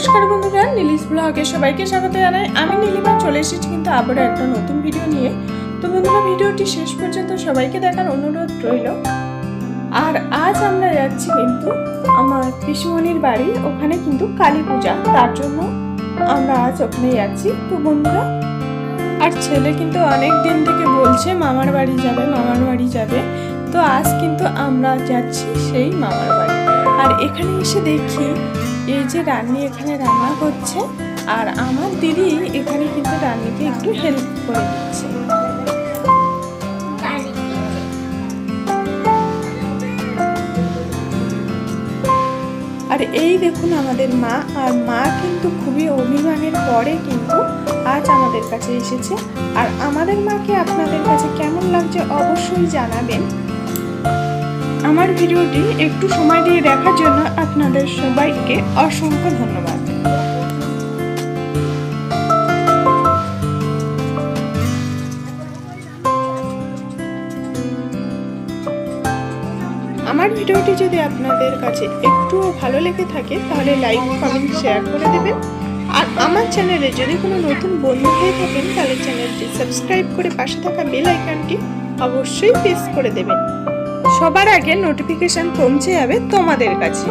নমস্কার বন্ধুরা, নীলিশ ব্লগে সবাইকে স্বাগত জানাই। আমি নীলিমা, চলে এসেছি কিন্তু আবারও একটা নতুন ভিডিও নিয়ে। তো বন্ধুরা, ভিডিওটি শেষ পর্যন্ত সবাইকে দেখার অনুরোধ রইল। আর আজ আমরা যাচ্ছি কিন্তু আমার পিসুমণির বাড়ি, ওখানে কিন্তু কালী পূজা। তার জন্য আমরা আজ ওখানে যাচ্ছি। তো বন্ধুরা, আর ছেলে কিন্তু অনেক দিন থেকে বলছে মামার বাড়ি যাবে, মামার বাড়ি যাবে। তো আজ কিন্তু আমরা যাচ্ছি সেই মামার বাড়ি। আর এখানে এসে দেখি এই যে রান্নি এখানে রান্না করছে আর আমার দিদি এখানে কিন্তু রান্নিকে একটু হেল্প করে দিচ্ছে। আর এই দেখুন আমাদের মা, আর মা কিন্তু খুবই অভিমানের পরে কিন্তু আজ আমাদের কাছে এসেছে। আর আমাদের মাকে আপনাদের কাছে কেমন লাগছে অবশ্যই জানাবেন। আমার ভিডিওটি একটু সময় দেখার জন্য আপনাদের সবাইকে অসংখ্য ধন্যবাদ। আমার ভিডিওটি যদি আপনাদের কাছে একটুও ভালো লেগে থাকে, তাহলে লাইক, কমেন্ট, শেয়ার করে দেবেন। আর আমার চ্যানেলে যদি কোনো নতুন বন্ধু হয়ে থাকেন, তাহলে চ্যানেলটি সাবস্ক্রাইব করে পাশে থাকা বেল আইকনটি অবশ্যই প্রেস করে দেবেন। সবার আগে নোটিফিকেশন পৌঁছে যাবে তোমাদের কাছে।